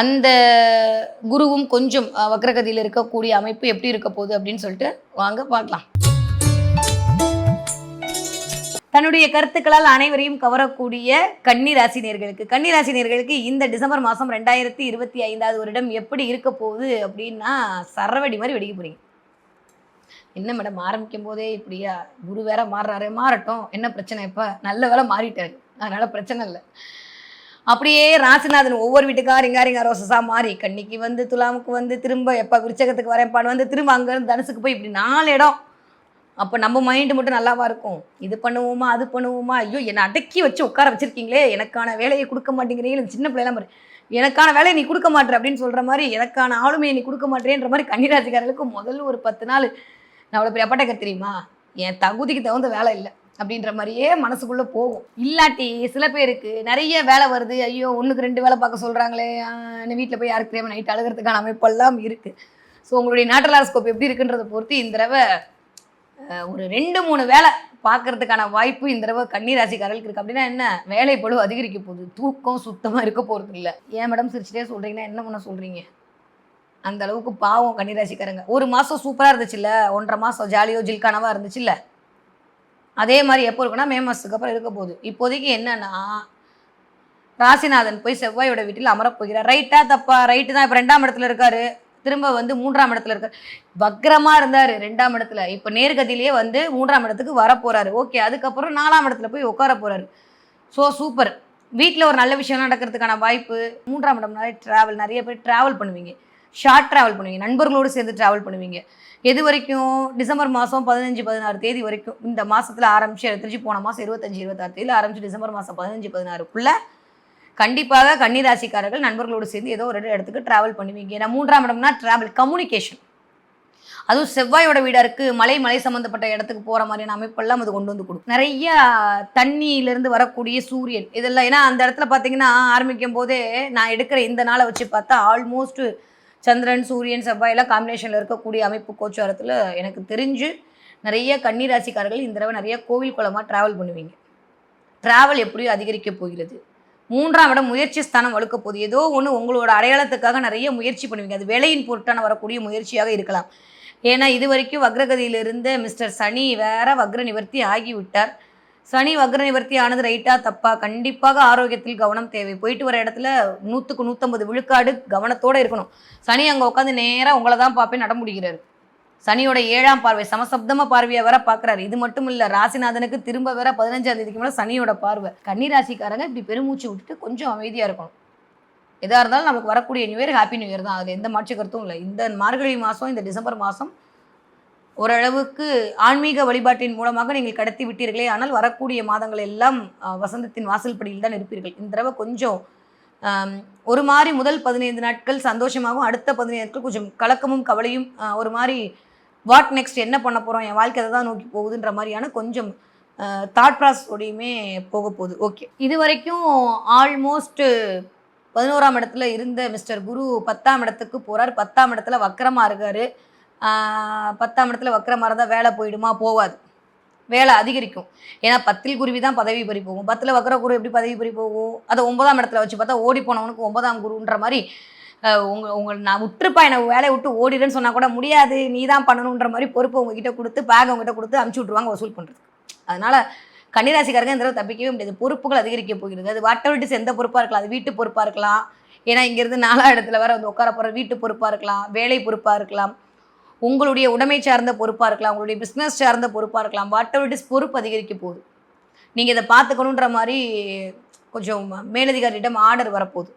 அந்த குருவும் கொஞ்சம் வக்ரகதியில் இருக்கக்கூடிய அமைப்பு எப்படி இருக்க போகுது அப்படின்னு சொல்லிட்டு வாங்க பார்க்கலாம். தன்னுடைய கருத்துக்களால் அனைவரையும் கவரக்கூடிய கன்னி ராசினியர்களுக்கு கன்னி ராசினியர்களுக்கு இந்த டிசம்பர் மாதம் ரெண்டாயிரத்தி இருபத்தி ஐந்தாவது வருடம் எப்படி இருக்க போகுது அப்படின்னா சரவடி மாதிரி வெடிக்க போறீங்க. என்ன மேடம் ஆரம்பிக்கும் போதே இப்படியா? குரு வேற மாறுறாரு மாறட்டும். என்ன பிரச்சனை இப்போ? நல்ல வேலை மாறிட்டாரு. அதனால பிரச்சனை இல்லை. அப்படியே ராசிநாதன் ஒவ்வொரு வீட்டுக்கார் இங்காரிங்க ரோசஸா மாறி கன்னிக்கு வந்து துலாமுக்கு வந்து திரும்ப எப்போ விருச்சகத்துக்கு வரேன்ப்பான்னு வந்து திரும்ப அங்கேருந்து தனுசுக்கு போய் இப்படி நாலு இடம். அப்போ நம்ம மைண்டு மட்டும் நல்லாவா இருக்கும். இது பண்ணுவோமா அது பண்ணுவோமா? ஐயோ என்னை அடக்கி வச்சு உட்கார வச்சுருக்கீங்களே. எனக்கான வேலையை கொடுக்க மாட்டேங்கிறீங்க. சின்ன பிள்ளைலாம் பாரு. எனக்கான வேலையை நீ கொடுக்க மாட்டேற அப்படின்னு சொல்கிற மாதிரி எனக்கான ஆளுமையை நீ கொடுக்க மாட்டேன்ற மாதிரி கன்னிராசிக்காரர்களுக்கு முதல்ல ஒரு பத்து நாள் நான் அவ்வளோ பெரிய அப்பட்டக்க தெரியுமா? என் தகுதிக்கு தகுந்த வேலை இல்லை. அப்படின்ற மாதிரியே மனசுக்குள்ளே போகும். இல்லாட்டி சில பேருக்கு நிறைய வேலை வருது. ஐயோ ஒன்றுக்கு ரெண்டு வேலை பார்க்க சொல்கிறாங்களே என்ன வீட்டில் போய் யாருக்கு தெரியாமல் நைட் அழுகிறதுக்கான அமைப்பெல்லாம் இருக்குது ஸோ உங்களுடைய நேட்டலாஸ்கோப் எப்படி இருக்குன்றதை பொறுத்து இந்த தடவை ஒரு ரெண்டு மூணு வேலை பார்க்கறதுக்கான வாய்ப்பு இந்த தடவை கன்னிராசிக்காரர்களுக்கு இருக்குது அப்படின்னா என்ன? வேலை பளு அதிகரிக்க போகுது. தூக்கம் சுத்தமாக இருக்க போகிறது இல்லை. ஏன் மேடம் சிரிச்சிட்டே சொல்கிறீங்கன்னா என்ன பண்ண சொல்கிறீங்க அந்த அளவுக்கு பாவம் கன்னிராசிக்காரங்க. ஒரு மாதம் சூப்பராக இருந்துச்சுல்ல ஒன்றரை மாதம் ஜாலியோ ஜில்கானவாக இருந்துச்சுல்ல அதே மாதிரி எப்போ இருக்குன்னா மே மாதத்துக்கு அப்புறம் இருக்க போகுது. இப்போதைக்கு என்னன்னா ராசிநாதன் போய் செவ்வாயோட வீட்டில் அமரப்போகிறார். ரைட்டா தப்பா ரைட்டு தான். இப்போ ரெண்டாம் இடத்துல இருக்காரு. திரும்ப வந்து மூன்றாம் இடத்துல இருக்கார். வக்ரமாக இருந்தார் ரெண்டாம் இடத்துல. இப்போ நேர்கதியிலேயே வந்து மூன்றாம் இடத்துக்கு வர ஓகே அதுக்கப்புறம் நாலாம் இடத்துல போய் உட்கார போறாரு. ஸோ சூப்பர் வீட்டில் ஒரு நல்ல விஷயம் நடக்கிறதுக்கான வாய்ப்பு. மூன்றாம் இடம்னாலே ட்ராவல் நிறைய பேர் ட்ராவல் பண்ணுவீங்க. ஷார்ட் ட்ராவல் பண்ணுவீங்க. நண்பர்களோடு சேர்ந்து ட்ராவல் பண்ணுவீங்க. எது வரைக்கும்? டிசம்பர் மாதம் பதினஞ்சு பதினாறு தேதி வரைக்கும். இந்த மாதத்தில் ஆரம்பித்து திருச்சி போன மாதம் இருபத்தஞ்சி இருபத்தாறு தேதியில் ஆரம்பிச்சு டிசம்பர் மாதம் பதினஞ்சு பதினாறுக்குள்ளே கண்டிப்பாக கன்னிராசிக்காரர்கள் நண்பர்களோடு சேர்ந்து ஏதோ ஒரு இடத்துக்கு ட்ராவல் பண்ணுவீங்க. ஏன்னா மூன்றாம் இடம்னா ட்ராவல் கம்யூனிகேஷன் அதுவும் செவ்வாயோட வீடா இருக்கு. மலை மலை சம்பந்தப்பட்ட இடத்துக்கு போற மாதிரியான அமைப்பெல்லாம் அது கொண்டு வந்து கொடுக்கும். நிறைய தண்ணியிலிருந்து வரக்கூடிய சூரியன் இதெல்லாம் ஏன்னா அந்த இடத்துல பார்த்தீங்கன்னா ஆரம்பிக்கும் போதே நான் எடுக்கிற இந்த நாளை வச்சு பார்த்தா ஆல்மோஸ்ட் சந்திரன் சூரியன் செவ்வாய் எல்லாம் காம்பினேஷனில் இருக்கக்கூடிய அமைப்பு கோச்சாரத்தில் எனக்கு தெரிஞ்சு நிறைய கன்னிராசிக்காரர்கள் இந்த தடவை நிறைய கோவில் குளமாக ட்ராவல் பண்ணுவீங்க. ட்ராவல் எப்படியும் அதிகரிக்க போகிறது. மூன்றாம் இடம் முயற்சி ஸ்தானம் வலுக்க போகுது. ஏதோ ஒன்று உங்களோட அடையாளத்துக்காக நிறைய முயற்சி பண்ணுவீங்க. அது வேலையின் பொருட்டான வரக்கூடிய முயற்சியாக இருக்கலாம். ஏன்னா இது வரைக்கும் வக்ரகதியிலிருந்த மிஸ்டர் சனி வேற வக்ர நிவர்த்தி ஆகிவிட்டார். சனி வக்ர நிவர்த்தி ஆனது ரைட்டா தப்பா? கண்டிப்பாக ஆரோக்கியத்தில் கவனம் தேவை. போயிட்டு வர இடத்துல நூற்றுக்கு நூற்றம்பது விழுக்காடு கவனத்தோடு இருக்கணும். சனி அங்கே உட்காந்து நேராக உங்களை தான் பார்ப்பேன் நட முடிகிறாரு சனியோட ஏழாம் பார்வை சமசப்தம பார்வையை வேற பார்க்குறாரு. இது மட்டும் இல்லை ராசிநாதனுக்கு திரும்ப வேற பதினஞ்சாம் தேதிக்கு மேலே சனியோட பார்வை. கன்னி ராசிக்காரங்க இப்படி பெருமூச்சு விட்டுட்டு கொஞ்சம் அமைதியாக இருக்கணும். எதாக இருந்தாலும் நமக்கு வரக்கூடிய new year happy new year தான். அதில் எந்த மாற்று கருத்தும் இல்லை. இந்த மார்கழி மாதம் இந்த டிசம்பர் மாதம் ஓரளவுக்கு ஆன்மீக வழிபாட்டின் மூலமாக நீங்கள் கடத்தி விட்டீர்களே ஆனால் வரக்கூடிய மாதங்கள் எல்லாம் வசந்தத்தின் வசந்தத்தின் வாசல்படியில் தான் இருப்பீர்கள். இந்த தடவை கொஞ்சம் ஒரு மாதிரி முதல் பதினைந்து நாட்கள் சந்தோஷமாகவும் அடுத்த பதினைந்து நாட்கள் கொஞ்சம் கலக்கமும் கவலையும் ஒரு மாதிரி வாட் நெக்ஸ்ட்? என்ன பண்ண போகிறோம் என் வாழ்க்கை தான் நோக்கி போகுதுன்ற மாதிரியான கொஞ்சம் தாட் ப்ராசஸோடையுமே போக போகுது. ஓகே. இது வரைக்கும் ஆல்மோஸ்ட் பதினோராம் இடத்துல இருந்த மிஸ்டர் குரு பத்தாம் இடத்துக்கு போகிறார் பத்தாம் இடத்துல வக்கரமாக இருக்கார். பத்தாம் இடத்துல வக்கிற மாதிரி தான் வேலை போயிடுமா? போகாது வேலை அதிகரிக்கும். ஏன்னா பத்தில் குருவி தான் பதவி பறி போகும். பத்தில் வக்கர குரு எப்படி பதவி பறி போகும்? அதை ஒன்பதாம் இடத்துல வச்சு பார்த்தா ஓடி போனவனுக்கு ஒன்பதாம் குருன்ற மாதிரி உங்கள் உங்க உங்க நான் விட்டுருப்பா என்னை வேலையை விட்டு ஓடிடுன்னு சொன்னால் கூட முடியாது. நீ தான் பண்ணணுன்ற மாதிரி பொறுப்பு உங்ககிட்ட கொடுத்து பேக் உங்ககிட்ட கொடுத்து அமுச்சு விட்ருவாங்க வசூல் பண்ணுறது அதனால கன்னிராசிக்காரங்க இந்த தடவை தப்பிக்கவே முடியாது. பொறுப்புகள் அதிகரிக்க போகிறது. அது வாட்டர் விட்டு எந்த பொறுப்பாக இருக்கலாம். அது வீட்டு பொறுப்பாக இருக்கலாம். ஏன்னா இங்கேருந்து நாலா இடத்துல வேற வந்து உட்கார போகிற வீட்டு பொறுப்பாக இருக்கலாம். வேலை பொறுப்பாக இருக்கலாம். உங்களுடைய உடைமை சார்ந்த பொறுப்பாக இருக்கலாம் உங்களுடைய பிஸ்னஸ் சார்ந்த பொறுப்பாக இருக்கலாம். வாட் எவர் இட் இஸ் பொறுப்பு அதிகரிக்க போகுது. நீங்கள் இதை பார்த்துக்கணுன்ற மாதிரி கொஞ்சம் மேலதிகாரியிடம் ஆர்டர் வரப்போகுது.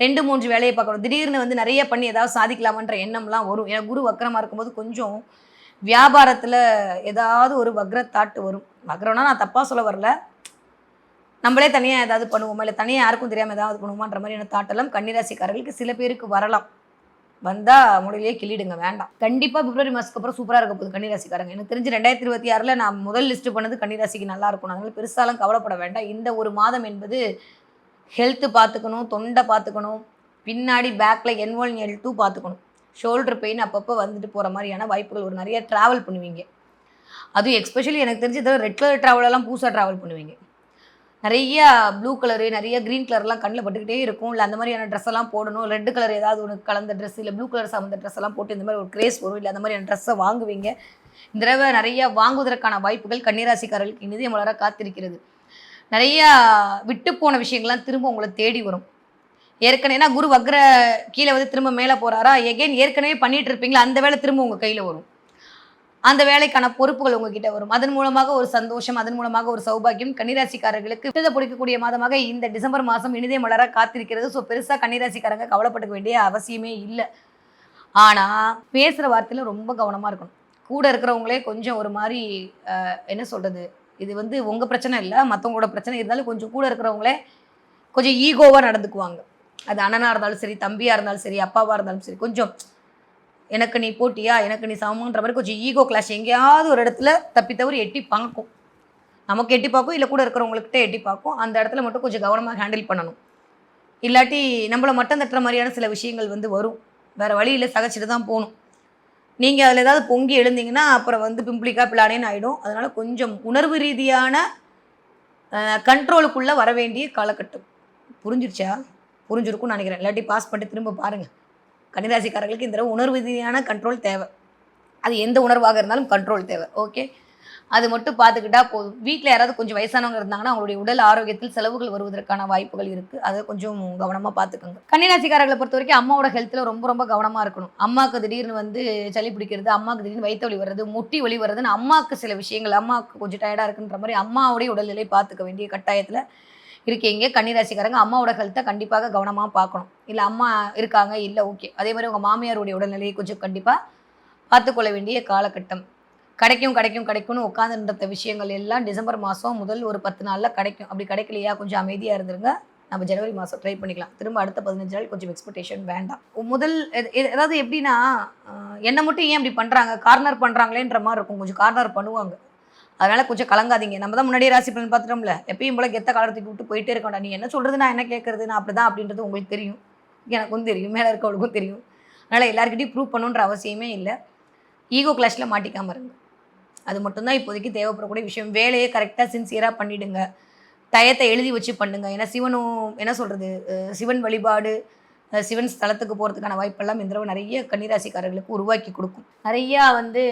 ரெண்டு மூன்று வேலையை பார்க்கணும். திடீர்னு வந்து நிறைய பண்ணி ஏதாவது சாதிக்கலாமன்ற எண்ணம்லாம் வரும். ஏன்னா குரு வக்கரமாக இருக்கும்போது கொஞ்சம் வியாபாரத்தில் ஏதாவது ஒரு வக்ர தாட்டு வரும். வக்ரம்னா நான் தப்பாக சொல்ல வரல. நம்மளே தனியாக ஏதாவது பண்ணுவோமா? இல்லை தனியாக யாருக்கும் தெரியாமல் ஏதாவது பண்ணுவோமான்ற மாதிரியான தாட்டெல்லாம் கன்னிராசிக்காரர்களுக்கு சில பேருக்கு வரலாம். வந்தால் முடியலையே கிள்ளிடுங்க வேண்டாம். கண்டிப்பாக பிப்ரவரி மாதத்துக்கு அப்புறம் சூப்பராக இருக்க போகுது கன்னிராசிக்காரங்க. எனக்கு தெரிஞ்சு ரெண்டாயிரத்தி இருபத்தி ஆறில் நான் முதல் லிஸ்ட் பண்ணது கன்னிராசிக்கு நல்லா இருக்கும். அதனால பெருசாலாம் கவலைப்பட வேண்டாம். இந்த ஒரு மாதம் என்பது ஹெல்த்து பார்த்துக்கணும் தொண்டை பார்த்துக்கணும் பின்னாடி பேக்கில் என் ஒன் எல் டூ பார்த்துக்கணும். ஷோல்டர் பெயின் அப்பப்போ வந்துட்டு போகிற மாதிரியான வாய்ப்புகள் ஒரு நிறைய ட்ராவல் பண்ணுவீங்க. அதுவும் எக்ஸ்பெஷலி எனக்கு தெரிஞ்சு ரெட் கலர் ட்ராவலெல்லாம் புதுசாக ட்ராவல் பண்ணுவீங்க. நிறைய ப்ளூ கலரு நிறைய க்ரீன் கலர்லாம் கண்ணில் பட்டுக்கிட்டே இருக்கும். இல்லை அந்த மாதிரியான ட்ரெஸ் எல்லாம் போடணும். ரெட் கலர் ஏதாவது ஒன்று கலந்த ட்ரெஸ் இல்லை ப்ளூ கலர் சார்ந்த ட்ரெஸ் எல்லாம் போட்டு இந்த மாதிரி ஒரு கிரேஸ் வரும். இல்லை அந்த மாதிரியான ட்ரெஸ்ஸை வாங்குவீங்க. இந்த தடவை நிறைய வாங்குவதற்கான வாய்ப்புகள் கன்னிராசிக்காரர்களுக்கு இனிதே வளர காத்திருக்கிறது. நிறைய விட்டு போன விஷயங்கள்லாம் திரும்ப உங்களை தேடி வரும். ஏற்கனவே குரு வக்ர கீழே வந்து திரும்ப மேலே போகிறாரா எகைன் ஏற்கனவே பண்ணிட்டு இருப்பீங்களா? அந்த வேலை திரும்ப உங்கள் கையில் வரும். அந்த வேலைக்கான பொறுப்புகள் உங்ககிட்ட வரும். அதன் மூலமாக ஒரு சந்தோஷம் அதன் மூலமாக ஒரு சௌபாகியம் கன்னிராசிக்காரர்களுக்கு விட்டதை பிடிக்கக்கூடிய மாதமாக இந்த டிசம்பர் மாதம் இனிதே மலர காத்திருக்கிறது. ஸோ பெருசாக கன்னிராசிக்காரங்க கவலைப்பட்டுக்க வேண்டிய அவசியமே இல்லை. ஆனால் பேசுகிற வார்த்தையில் ரொம்ப கவனமாக இருக்கணும். கூட இருக்கிறவங்களே கொஞ்சம் ஒரு மாதிரி என்ன சொல்கிறது இது வந்து உங்கள் பிரச்சனை இல்லை மற்றவங்களோட பிரச்சனை இருந்தாலும் கொஞ்சம் கூட இருக்கிறவங்களே கொஞ்சம் ஈகோவாக நடந்துக்குவாங்க. அது அண்ணனாக இருந்தாலும் சரி தம்பியாக இருந்தாலும் சரி அப்பாவாக இருந்தாலும் சரி கொஞ்சம் எனக்கு நீ போட்டியா? எனக்கு நீ சமன்ற மாதிரி கொஞ்சம் ஈகோ கிளாஷ் எங்கேயாவது ஒரு இடத்துல தப்பி தவறி எட்டி பார்க்கும். நமக்கு எட்டி பார்க்கும் இல்லை கூட இருக்கிறவங்கள்கிட்ட எட்டி பார்க்கும். அந்த இடத்துல மட்டும் கொஞ்சம் கவனமாக ஹேண்டில் பண்ணணும். இல்லாட்டி நம்மளை மட்டம் தட்டுற மாதிரியான சில விஷயங்கள் வந்து வரும். வேறு வழியில் சகச்சிட்டு தான் போகணும். நீங்கள் அதில் ஏதாவது பொங்கி எழுந்தீங்கன்னா அப்புறம் வந்து பிம்பிளிக்கா பிளானேன்னு ஆகிடும் அதனால் கொஞ்சம் உணர்வு ரீதியான கண்ட்ரோலுக்குள்ளே வர வேண்டிய காலகட்டம். புரிஞ்சிருச்சா? புரிஞ்சிருக்கும்னு நினைக்கிறேன். இல்லாட்டி பாஸ் பண்ணிட்டு திரும்ப பாருங்கள் கன்னிராசிக்காரர்களுக்கு இந்த உணர்வு ரீதியான கண்ட்ரோல் தேவை. அது எந்த உணர்வாக இருந்தாலும் கண்ட்ரோல் தேவை. ஓகே அது மட்டும் பார்த்துக்கிட்டா போதும். வீட்டில் யாராவது கொஞ்சம் வயசானவங்க இருந்தாங்கன்னா அவங்களுடைய உடல் ஆரோக்கியத்தில் செலவுகள் வருவதற்கான வாய்ப்புகள் இருக்குது அதை கொஞ்சம் கவனமாக பார்த்துக்கோங்க. கன்னிராசிக்காரர்களை பொறுத்த வரைக்கும் அம்மாவோட ஹெல்த்தில் ரொம்ப ரொம்ப கவனமாக இருக்கணும். அம்மாவுக்கு திடீர்னு வந்து சளி பிடிக்கிறது அம்மாவுக்கு திடீர்னு வயிற்று வலி வர்றது முட்டி வலி வர்றதுன்னு அம்மாவுக்கு சில விஷயங்கள் அம்மாவுக்கு கொஞ்சம் டயர்டாக இருக்குன்ற மாதிரி அம்மாவுடைய உடல்நிலை பார்த்துக்க வேண்டிய கட்டாயத்தில் இருக்கீங்க கன்னிராசிக்காரங்க அம்மாவோட ஹெல்த்தை கண்டிப்பாக கவனமாக பார்க்கணும். இல்லை அம்மா இருக்காங்க இல்லை ஓகே அதே மாதிரி உங்கள் மாமியாருடைய உடல்நிலையை கொஞ்சம் கண்டிப்பாக பார்த்துக்கொள்ள வேண்டிய காலகட்டம். கிடைக்கும் கிடைக்கும் கிடைக்கும்னு உட்காந்துருந்த விஷயங்கள் எல்லாம் டிசம்பர் மாதம் முதல் ஒரு பத்து நாளில் கிடைக்கும். அப்படி கிடைக்கலையா? கொஞ்சம் அமைதியாக இருந்துருங்க. நம்ம ஜனவரி மாதம் ட்ரை பண்ணிக்கலாம். திரும்ப அடுத்த பதினஞ்சு நாள் கொஞ்சம் எக்ஸ்பெக்டேஷன் வேண்டாம். முதல் எது- எது- எப்படின்னா என்னை மட்டும் ஏன் அப்படி பண்ணுறாங்க கார்னர் பண்ணுறாங்களேன்ற மாதிரி இருக்கும். கொஞ்சம் கார்னர் பண்ணுவாங்க. அதனால கொஞ்சம் கலங்காதீங்க. நம்ம தான் முன்னாடியே ராசி பலன் பார்த்துட்டோம்ல. எப்பயும் போல கெத்த காலத்துக்கு விட்டு போயிட்டே இருக்கோம்டா. நீ என்ன சொல்றது நான் என்ன கேட்கறது நான் அப்படிதான் அப்படின்றது உங்களுக்கு தெரியும். எனக்கும் தெரியும். மேலே இருக்கவளுக்கும் தெரியும். அதனால் எல்லாருக்கிட்டையும் ப்ரூவ் பண்ணணுன்ற அவசியமே இல்லை. ஈகோ கிளாஷில் மாட்டிக்காம இருங்க. அது மட்டும்தான் இப்போதைக்கு தேவைப்படக்கூடிய விஷயம். வேலையை கரெக்டாக சின்சியராக பண்ணிடுங்க. டயத்தை எழுதி வச்சு பண்ணுங்க. ஏன்னா சிவனும் என்ன சொல்கிறது சிவன் வழிபாடு சிவன் ஸ்தலத்துக்கு போகிறதுக்கான வாய்ப்பெல்லாம் இந்த தடவை நிறைய கன்னிராசிக்காரர்களுக்கு உருவாக்கி கொடுக்கும். நிறையா வந்து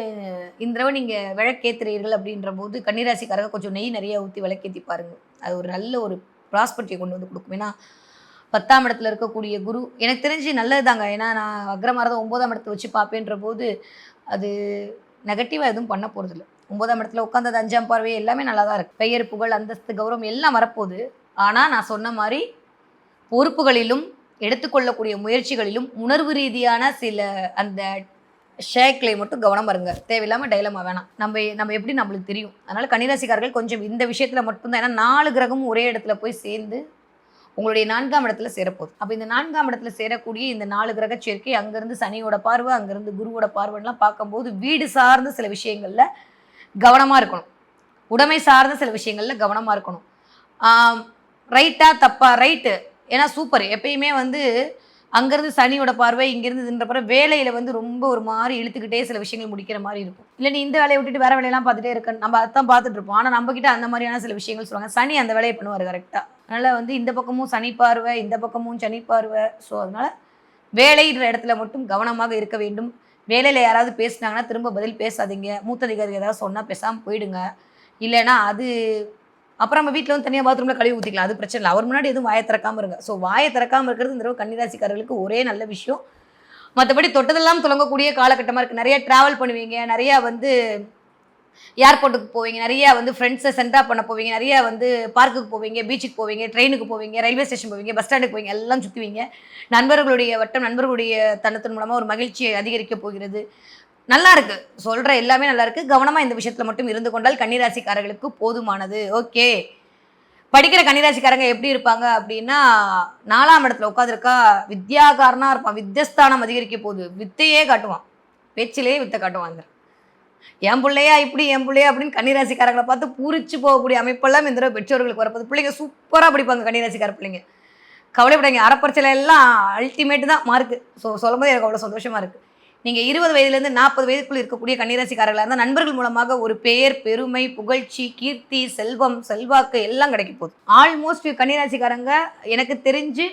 இந்த தடவை நீங்கள் விளக்கேத்துறீர்கள் அப்படின்ற போது கன்னிராசிக்காரர்கள் கொஞ்சம் நெய் நிறைய ஊற்றி விளக்கேற்றி பாருங்கள் அது ஒரு நல்ல ஒரு ப்ராஸ்பர்ட்டியை கொண்டு வந்து கொடுக்கும். ஏன்னா பத்தாம் இடத்துல இருக்கக்கூடிய குரு எனக்கு தெரிஞ்சு நல்லது தாங்க ஏன்னா நான் அக்ரமாரதம் ஒன்பதாம் இடத்தை வச்சு பார்ப்பேன்ற போது அது நெகட்டிவாக எதுவும் பண்ண போகிறதில்ல ஒன்பதாம் இடத்துல உட்காந்தது அஞ்சாம் பார்வை எல்லாமே நல்லா தான் இருக்குது பெயர் புகழ் அந்தஸ்து கௌரவம் எல்லாம் வரப்போகுது. ஆனால் நான் சொன்ன மாதிரி பொறுப்புகளிலும் எடுத்துக்கொள்ளக்கூடிய முயற்சிகளிலும் உணர்வு ரீதியான சில அந்த ஷேக்களை மட்டும் கவனம் இருங்க தேவையில்லாமல் டைலமா வேணாம். நம்ம நம்ம எப்படி நம்மளுக்கு தெரியும்? அதனால் கன்னிராசிக்காரர்கள் கொஞ்சம் இந்த விஷயத்தில் மட்டும்தான். ஏன்னா நாலு கிரகமும் ஒரே இடத்துல போய் சேர்ந்து உங்களுடைய நான்காம் இடத்துல சேரப்போகுது. அப்போ இந்த நான்காம் இடத்துல சேரக்கூடிய இந்த நாலு கிரக சேர்க்கை அங்கேருந்து சனியோட பார்வை அங்கேருந்து குருவோட பார்வைலாம் பார்க்கும்போது வீடு சார்ந்த சில விஷயங்களில் கவனமாக இருக்கணும். உடைமை சார்ந்த சில விஷயங்களில் கவனமாக இருக்கணும். ரைட்டா தப்பா ரைட்டு ஏன்னா சூப்பர் எப்பயுமே வந்து அங்கேருந்து சனியோட பார்வை இங்கேருந்து இதுன்ற வேலையில் வந்து ரொம்ப ஒரு மாதிரி இழுத்துக்கிட்டே சில விஷயங்கள் முடிக்கிற மாதிரி இருக்கும். இல்லை நீ இந்த வேலையை விட்டுட்டு வேற வேலையெல்லாம் பார்த்துட்டே இருக்க நம்ம அதான் பார்த்துட்டு இருப்போம். ஆனால் நம்மக்கிட்ட அந்த மாதிரியான சில விஷயங்கள் சொல்லுவாங்க. சனி அந்த வேலையை பண்ணுவார் கரெக்டாக அதனால் வந்து இந்த பக்கமும் சனி பார்வை இந்த பக்கமும் சனி பார்வை. ஸோ அதனால் வேலைன்ற இடத்துல மட்டும் கவனமாக இருக்க வேண்டும். வேலையில் யாராவது பேசினாங்கன்னா திரும்ப பதில் பேசாதீங்க. மூத்த அதிகாரி ஏதாவது சொன்னால் பேசாமல் போயிடுங்க. இல்லைன்னா அது அப்புறம் நம்ம வீட்டில் வந்து தனியாக பாத்ரூமில் கழுவி ஊற்றிக்கலாம் அது பிரச்சனை இல்லை. அவர் முன்னாடி எதுவும் வாயை திறக்காமல் இருங்க. ஸோ வாயை திறக்காமல் இருக்கிறது இந்த தடவை கன்னிராசிக்காரர்களுக்கு ஒரே நல்ல விஷயம். மற்றபடி தொட்டதெல்லாம் தொடங்கக்கூடிய காலகட்டமாக இருக்குது நிறைய ட்ராவல் பண்ணுவீங்க. நிறையா வந்து ஏர்போர்ட்டுக்கு போவீங்க. நிறையா வந்து ஃப்ரெண்ட்ஸை சென்டா பண்ண போவீங்க. நிறையா வந்து பார்க்குக்கு போவீங்க பீச்சுக்கு போவீங்க ட்ரெயினுக்கு போவீங்க ரயில்வே ஸ்டேஷன் போவீங்க பஸ் ஸ்டாண்டுக்கு போவீங்க எல்லாம் சுற்றுவீங்க நண்பர்களுடைய வட்டம் நண்பர்களுடைய தனத்தின் மூலமாக ஒரு மகிழ்ச்சியை அதிகரிக்க போகிறது. நல்லா இருக்கு சொல்ற எல்லாமே நல்லா இருக்கு கவனமா இந்த விஷயத்துல மட்டும் இருந்து கொண்டால் கன்னிராசிக்காரர்களுக்கு போதுமானது. ஓகே. படிக்கிற கன்னிராசிக்காரங்க எப்படி இருப்பாங்க அப்படின்னா நாலாம் இடத்துல உட்காந்துருக்கா வித்யாகாரனா இருப்பான். வித்தியஸ்தானம் அதிகரிக்க போகுது. வித்தையே காட்டுவான். பேச்சிலேயே வித்தை காட்டுவான் இந்த என் பிள்ளையா இப்படி என் பிள்ளையா அப்படின்னு கன்னிராசிக்காரங்களை பார்த்து பூரிச்சு போகக்கூடிய அமைப்பெல்லாம் இந்த பெற்றோர்களுக்கு வரப்போகுது. பிள்ளைங்க சூப்பராக படிப்பாங்க கன்னிராசிக்கார பிள்ளைங்க. கவலைப்படாங்க அறப்பரிச்சையில எல்லாம் அல்டிமேட் தான் மார்க்கு ஸோ சொல்லும்போது எனக்கு அவ்வளோ சந்தோஷமா இருக்குது நீங்கள் இருபது வயதுலேருந்து நாற்பது வயதுக்குள்ள இருக்கக்கூடிய கன்னிராசிக்காரர்களாக இருந்தால் நண்பர்கள் மூலமாக ஒரு பெயர் பெருமை புகழ்ச்சி கீர்த்தி செல்வம் செல்வாக்கு எல்லாம் கிடைக்க போகுது. ஆல்மோஸ்ட் கன்னிராசிக்காரங்க எனக்கு தெரிஞ்சு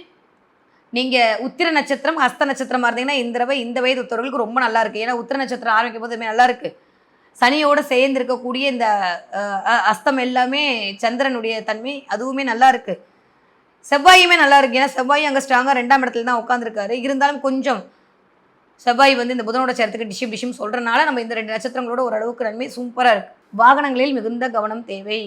நீங்கள் உத்திர நட்சத்திரம் ஹஸ்த நட்சத்திரமா இருந்தீங்கன்னா இந்த தடவை இந்த வயது ஒருத்தவர்களுக்கு ரொம்ப நல்லா இருக்கு. ஏன்னா உத்திர நட்சத்திரம் ஆரம்பிக்கும் போது நல்லா இருக்கு. சனியோட சேர்ந்து இருக்கக்கூடிய இந்த அஸ்தம் எல்லாமே சந்திரனுடைய தன்மை அதுவுமே நல்லா இருக்கு. செவ்வாயுமே நல்லா இருக்கு. ஏன்னா செவ்வாய் அங்கே ஸ்ட்ராங்காக ரெண்டாம் இடத்துல தான் உட்காந்துருக்காரு இருந்தாலும் கொஞ்சம் செவ்வாய் வந்து இந்த புதனோட சேர்த்துக்கு டிஷிம் டிஷிம் சொல்கிறனால நம்ம இந்த ரெண்டு நட்சத்திரங்களோட ஓரளவுக்கு நன்மை சூப்பராக இருக்குது வாகனங்களில் மிகுந்த கவனம் தேவை.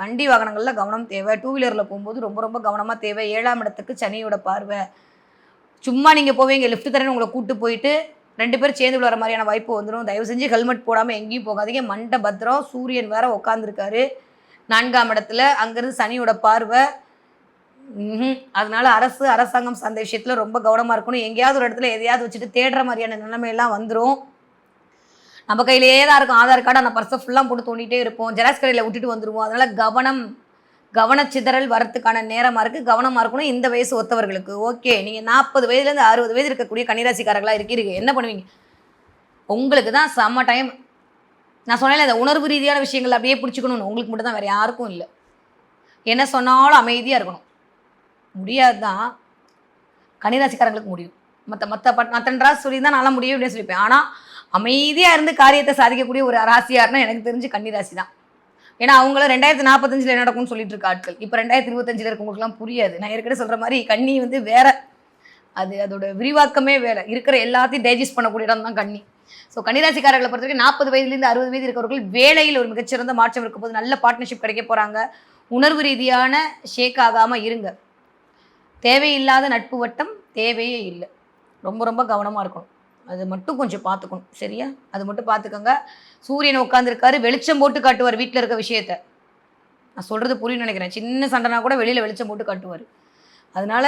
வண்டி வாகனங்களில் கவனம் தேவை. டூ வீலரில் போகும்போது ரொம்ப ரொம்ப கவனமாக தேவை. ஏழாம் இடத்துக்கு சனியோட பார்வை. சும்மா நீங்கள் போவீங்க லிஃப்ட் தரேன்னு உங்களை கூப்பிட்டு போயிட்டு ரெண்டு பேரும் சேர்ந்து விழுற மாதிரியான வாய்ப்பு வந்துடும் தயவு செஞ்சு ஹெல்மெட் போடாமல் எங்கேயும் போகாதீங்க. மண்டை பத்திரம் சூரியன் வேற உட்காந்துருக்காரு நான்காம் இடத்துல அங்கேருந்து சனியோட பார்வை. அதனால அரசு அரசாங்கம் அந்த விஷயத்துல ரொம்ப கவனமா இருக்கணும். எங்கேயாவது ஒரு இடத்துல எதையாவது வச்சுட்டு தேடுற மாதிரியான நிலைமையெல்லாம் வந்துடும் நம்ம கையிலேயே தான் இருக்கும். ஆதார் கார்டு அந்த பர்ஸை ஃபுல்லாக போட்டு தோண்டிகிட்டே இருப்போம். ஜெராக்ஸ் கடையில் விட்டுட்டு வந்துடுவோம் அதனால் கவனம் கவனச்சிதறல் வரத்துக்கான நேரமாக இருக்குது கவனமாக இருக்கணும் இந்த வயசு ஒத்தவர்களுக்கு. ஓகே நீங்கள் நாற்பது வயதுலேருந்து அறுபது வயது இருக்கக்கூடிய கன்னிராசிக்காரர்களாக இருக்கிறீங்க. என்ன பண்ணுவீங்க? உங்களுக்கு தான் செம்ம டைம் நான் சொன்னேன் இந்த உணர்வு ரீதியான விஷயங்கள் அப்படியே பிடிச்சிக்கணும்னு. உங்களுக்கு மட்டும் தான் வேறு யாருக்கும் இல்லை. என்ன சொன்னாலும் அமைதியாக இருக்கணும். முடியாது தான் கன்னிராசிக்காரங்களுக்கு முடியும். மற்ற மற்ற பட் மற்ற ராசி சொல்லி தான் நல்லா முடியும் அப்படின்னு சொல்லிப்பேன். ஆனால் அமைதியாக இருந்து காரியத்தை சாதிக்கக்கூடிய ஒரு ராசியாருன்னா எனக்கு தெரிஞ்சு கன்னிராசி தான் ஏன்னா அவங்கள ரெண்டாயிரத்தி நாற்பத்தஞ்சில் என்ன நடக்கும்னு சொல்லிட்டு இருக்க ஆட்கள். இப்போ ரெண்டாயிரத்தி இருபத்தஞ்சில் இருக்கவங்களுக்குலாம் புரியாது. நான் ஏற்கனவே சொல்கிற மாதிரி கண்ணி வந்து வேற அது அதோட விரிவாக்கமே வேலை இருக்கிற எல்லாத்தையும் டைஜஸ்ட் பண்ணக்கூடிய இடம் தான் கண்ணி ஸோ கன்னிராசிக்காரர்களை பொறுத்த வரைக்கும் நாற்பது வயதுலேருந்து அறுபது வயது இருக்கிறவர்கள் வேலையில் ஒரு மிகச்சிறந்த மாற்றம் இருக்கும் போது நல்ல பார்ட்னர்ஷிப் கிடைக்க போகிறாங்க உணர்வு ரீதியான ஷேக் ஆகாமல் இருங்க. தேவையில்லாத நட்பு வட்டம் தேவையே இல்லை. ரொம்ப ரொம்ப கவனமாக இருக்கணும். அது மட்டும் கொஞ்சம் பார்த்துக்கணும். சரியா? அது மட்டும் பார்த்துக்கோங்க. சூரியன் உட்காந்துருக்காரு வெளிச்சம் போட்டு காட்டுவார் வீட்டில் இருக்க விஷயத்த. நான் சொல்கிறது புரியும்னு நினைக்கிறேன். சின்ன சண்டைனா கூட வெளியில் வெளிச்சம் போட்டு காட்டுவார். அதனால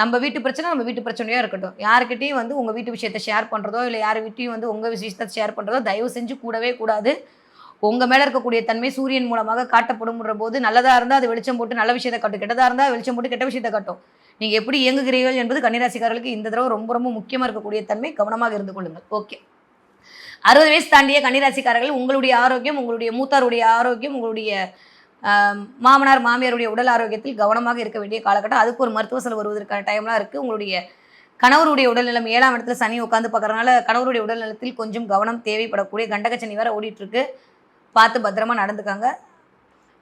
நம்ம வீட்டு பிரச்சனை நம்ம வீட்டு பிரச்சனையாக இருக்கட்டும். யாருக்கிட்டையும் வந்து உங்கள் வீட்டு விஷயத்தை ஷேர் பண்ணுறதோ இல்லை யார் வீட்டையும் வந்து உங்கள் விஷயத்தை ஷேர் பண்ணுறதோ தயவு செஞ்சு கூடவே கூடாது. உங்கள் மேலே இருக்கக்கூடிய தன்மை சூரியன் மூலமாக காட்டப்படும்ன்ற போது நல்லதாக இருந்தால் அது வெளிச்சம் போட்டு நல்ல விஷயத்தை காட்டும். கெட்டதாக இருந்தால் வெளிச்சம் போட்டு கெட்ட விஷயத்தை காட்டும். நீங்கள் எப்படி இயங்குகிறீர்கள் என்பது கன்னிராசிக்காரர்களுக்கு இந்த தடவை ரொம்ப ரொம்ப முக்கியமாக இருக்கக்கூடிய தன்மை. கவனமாக இருந்து கொள்ளுங்கள். ஓகே. அறுபது வயசு தாண்டிய கன்னிராசிக்காரர்கள் உங்களுடைய ஆரோக்கியம் உங்களுடைய மூத்தாருடைய ஆரோக்கியம் உங்களுடைய மாமனார் மாமியாருடைய உடல் ஆரோக்கியத்தில் கவனமாக இருக்க வேண்டிய காலகட்டம். அதுக்கு ஒரு மருத்துவ செலவு வருவதற்கான டைம்லாம் இருக்குது உங்களுடைய கணவருடைய உடல்நலம் ஏழாம் இடத்துல சனி உட்காந்து பார்க்குறதுனால கணவருடைய உடல்நலத்தில் கொஞ்சம் கவனம் தேவைப்படக்கூடிய கண்டக சனி வேற ஓடிட்டுருக்கு பார்த்து பத்திரமா நடந்துக்காங்க.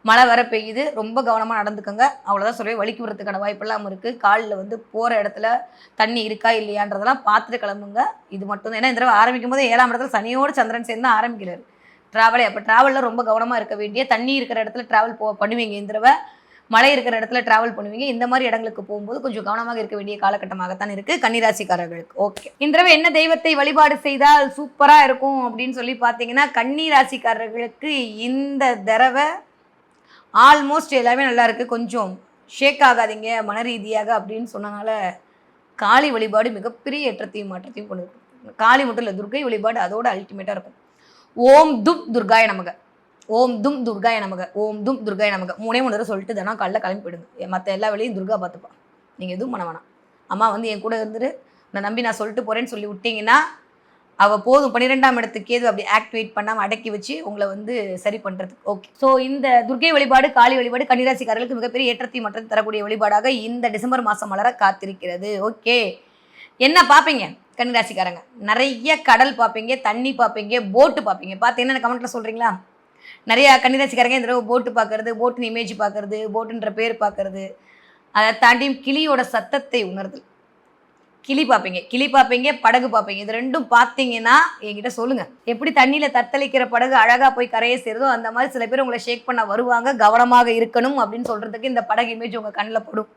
மழை வர பெய்யுது. ரொம்ப கவனமாக நடந்துக்கோங்க. அவ்வளோதான் சொல்லி வலிக்கு வரதுக்கான வாய்ப்பெல்லாம் இருக்குது காலில் வந்து போகிற இடத்துல தண்ணி இருக்கா இல்லையான்றதெல்லாம் பார்த்துட்டு கிளம்புங்க. இது மட்டும் தான். ஏன்னா இந்த தடவை ஆரம்பிக்கும் போது ஏழாம் இடத்துல சனியோடு சந்திரன் சேர்ந்து தான் ட்ராவலே அப்போ ட்ராவலில் ரொம்ப கவனமாக இருக்க வேண்டிய தண்ணி இருக்கிற இடத்துல ட்ராவல் போ பண்ணுவீங்க இந்த தடவை. மழை இருக்கிற இடத்துல ட்ராவல் பண்ணுவீங்க. இந்த மாதிரி இடங்களுக்கு போகும்போது கொஞ்சம் கவனமாக இருக்க வேண்டிய காலகட்டமாகத்தான் இருக்குது கன்னிராசிக்காரர்களுக்கு. ஓகே இந்த தடவை என்ன தெய்வத்தை வழிபாடு செய்தால் சூப்பராக இருக்கும் அப்படின்னு சொல்லி பார்த்தீங்கன்னா கன்னிராசிக்காரர்களுக்கு இந்த தடவை ஆல்மோஸ்ட் எல்லாமே நல்லா இருக்குது கொஞ்சம் ஷேக் ஆகாதீங்க மன ரீதியாக அப்படின்னு சொன்னனால காளி வழிபாடு மிகப்பெரிய ஏற்றத்தையும் மாற்றத்தையும் கொண்டு இருக்கும் காளி மட்டும் இல்லை துர்கை வழிபாடு அதோட அல்டிமேட்டாக இருக்கும். ஓம் தும் துர்காய நமக. ஓம் தும் துர்காய நமக. ஓம் தும் துர்காய நமக. மூணே மூணு தடவை சொல்லிட்டு தானே காலைல கிளம்பி போயிடுங்க மற்ற எல்லா வேலையும் துர்கா பார்த்துப்பா. நீங்கள் எதுவும் பண்ண வேணாம். அம்மா வந்து என் கூட இருந்துட்டு நான் நம்பி நான் சொல்லிட்டு போகிறேன்னு சொல்லி விட்டீங்கன்னா அவள் போதும் பன்னிரெண்டாம் இடத்துக்கு ஏது அப்படி ஆக்டிவேட் பண்ணாமல் அடக்கி வச்சு உங்களை வந்து சரி பண்ணுறதுக்கு ஓகே ஸோ இந்த துர்கை வழிபாடு காளி வழிபாடு கன்னிராசிக்காரர்களுக்கு மிகப்பெரிய ஏற்றத்தை மற்றும் தரக்கூடிய வழிபாடாக இந்த டிசம்பர் மாதம் மலர காத்திருக்கிறது. ஓகே என்ன பார்ப்பீங்க? கன்னிராசிக்காரங்க. நிறைய கடல் பார்ப்பீங்க தண்ணி பார்ப்பீங்க போட்டு பார்ப்பீங்க. பார்த்து என்னென்ன கமெண்ட்டில் சொல்கிறீங்களா நிறையா கன்னிராசிக்காரங்க இந்த தடவை போட்டு பார்க்கறது போட்டின் இமேஜ் பார்க்கறது போட்டுன்ற பேர் பார்க்கறது. அதை தாண்டியும் கிளியோட சத்தத்தை உணர்தல். கிளி பார்ப்பீங்க கிளி பார்ப்பீங்க படகு பார்ப்பீங்க இது ரெண்டும் பார்த்தீங்கன்னா என்கிட்ட சொல்லுங்க. எப்படி தண்ணியில் தத்தளிக்கிற படகு அழகாக போய் கரையை சேருதோ அந்த மாதிரி சில பேர் உங்களை ஷேக் பண்ண வருவாங்க கவனமாக இருக்கணும் அப்படின்னு சொல்றதுக்கு இந்த படகு இமேஜ் உங்கள் கண்ணில் படும்.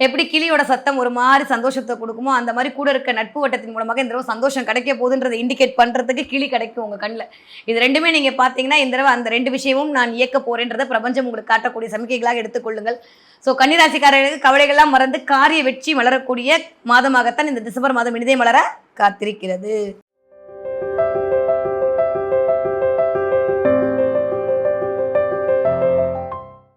எப்படி கிளியோட சத்தம் ஒரு மாதிரி சந்தோஷத்தை கொடுக்குமோ அந்த மாதிரி கூட இருக்க நட்பு வட்டத்தின் மூலமாக இந்த தடவை சந்தோஷம் கிடைக்க போகுதுன்றதை இண்டிகேட் பண்ணுறதுக்கு கிளி கிடைக்கும் உங்கள் கண்ணில். இது ரெண்டுமே நீங்கள் பார்த்தீங்கன்னா இந்த தடவை அந்த ரெண்டு விஷயமும் நான் இயக்க போகிறேன்றதை பிரபஞ்சம் உங்களுக்கு காட்டக்கூடிய சமிக்கைகளாக எடுத்துக்கொள்ளுங்கள் ஸோ கன்னிராசிக்காரர்களுக்கு கவலைகள்லாம் மறந்து காரிய வெற்றி மலரக்கூடிய மாதமாகத்தான் இந்த டிசம்பர் மாதம் இனிதே மலர காத்திருக்கிறது.